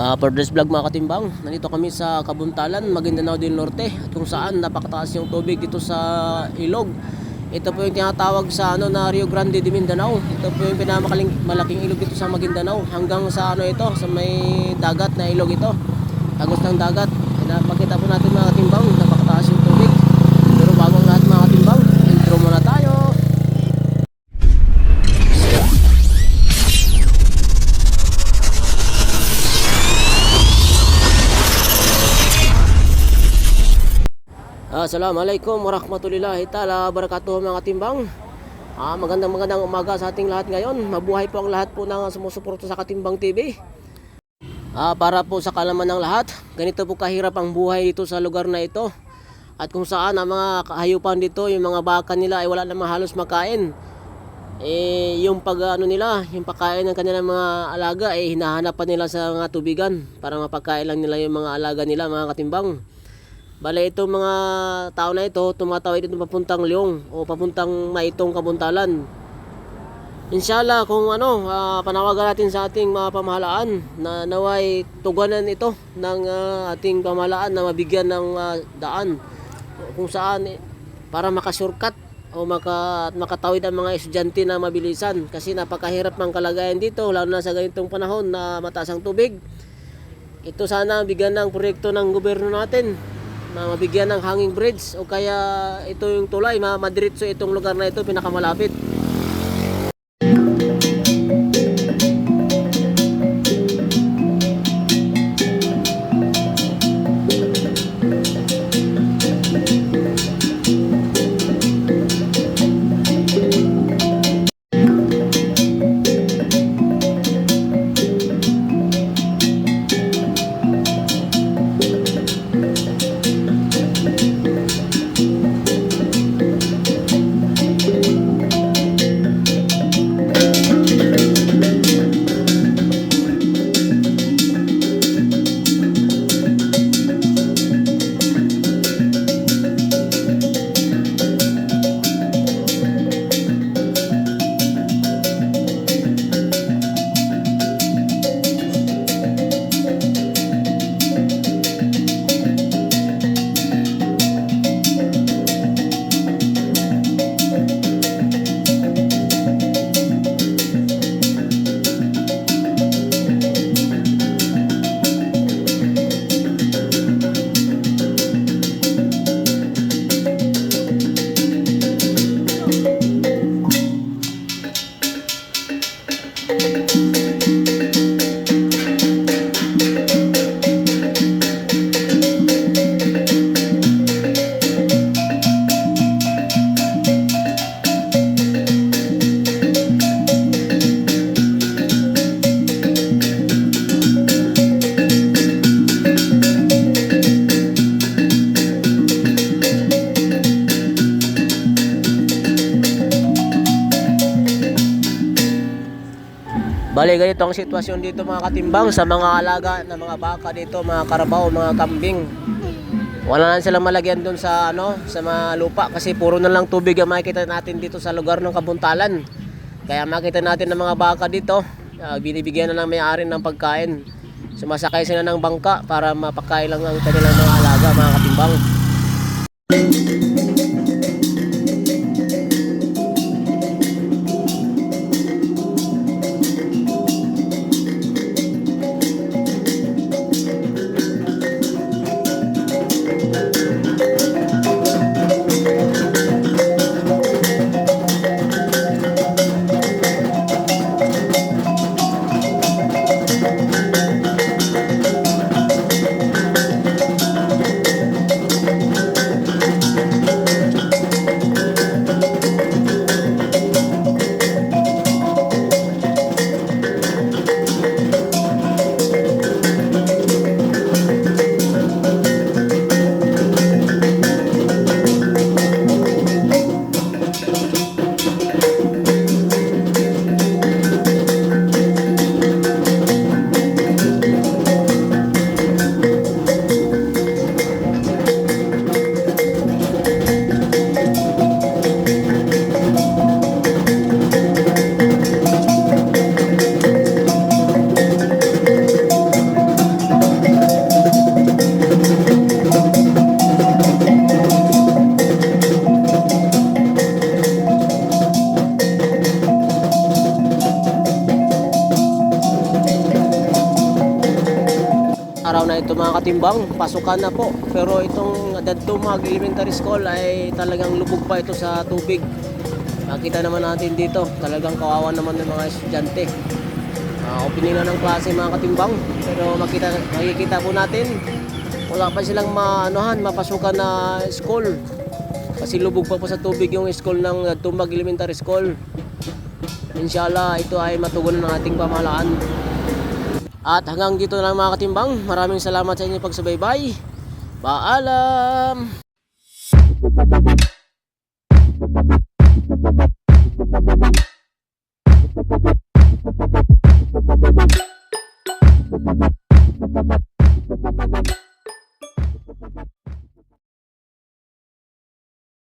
Ah, for this vlog mga katimbang, nandito kami sa Kabuntalan, Maguindanao del Norte at kung saan napakataas yung tubig dito sa ilog. Ito po yung tinatawag sa ano na Rio Grande de Mindanao. Ito po yung pinamakaling malaking ilog dito sa Maguindanao hanggang sa ano ito, sa may dagat na ilog ito. Tagos ng dagat. Napakita po natin mga katimbang, Assalamualaikum warahmatullahi taala wabarakatuh mga katimbang. Ah, magandang magandang umaga sa ating lahat ngayon. Mabuhay po ang lahat po ng sumusuporta sa Katimbang TV. Ah, para po sa kalaman ng lahat, ganito po kahirap ang buhay dito sa lugar na ito. At kung saan ang mga kahayupan dito, yung mga baka nila ay wala namang halos makain. Eh, yung pag ano nila, yung pagkain ng kanilang mga alaga, eh hinahanap pa nila sa mga tubigan para mapagkain lang nila yung mga alaga nila, mga katimbang. Bale itong mga tao na ito tumatawid dito papuntang Leong o papuntang Maitong Kabuntalan. Inshallah kung ano ah, panawagan natin sa ating mga pamahalaan na naway tugunan ito ng ah, ating pamahalaan na mabigyan ng ah, daan kung saan eh, para makasurkat o maka, makatawid ang mga estudyante na mabilisan kasi napakahirap ng kalagayan dito lalo na sa ganitong panahon na mataas ang tubig. Ito sana bigyan ng proyekto ng gobyerno natin na mabigyan ng hanging bridge o kaya ito yung tulay, ma madiretso itong lugar na ito pinakamalapit. Bale, ganito ang sitwasyon dito mga katimbang sa mga alaga na mga baka dito, mga karabaw, mga kambing. Wala na silang malagyan doon sa ano, sa mga lupa kasi puro na lang tubig ang makikita natin dito sa lugar ng Kabuntalan. Kaya makita natin ng mga baka dito, ah, binibigyan na ng may-ari ng pagkain. Sumasakay sila ng bangka para mapakain lang ang kanilang mga alaga, mga katimbang. Ito mga katimbang, pasukan na po. Pero itong Dadtumag Elementary School ay talagang lubog pa ito sa tubig. Nakita naman natin dito, talagang kawawa naman ng mga estudyante. Uh, opening na ng klase mga katimbang. Pero makita, makikita po natin, wala pa silang maanuhan, mapasukan na school. Kasi lubog pa po sa tubig yung school ng Dadtumag Elementary School. Inshallah, ito ay matugunan ng ating pamahalaan. At hanggang dito na lang mga katimbang. Maraming salamat sa inyong pagsubaybay. Paalam!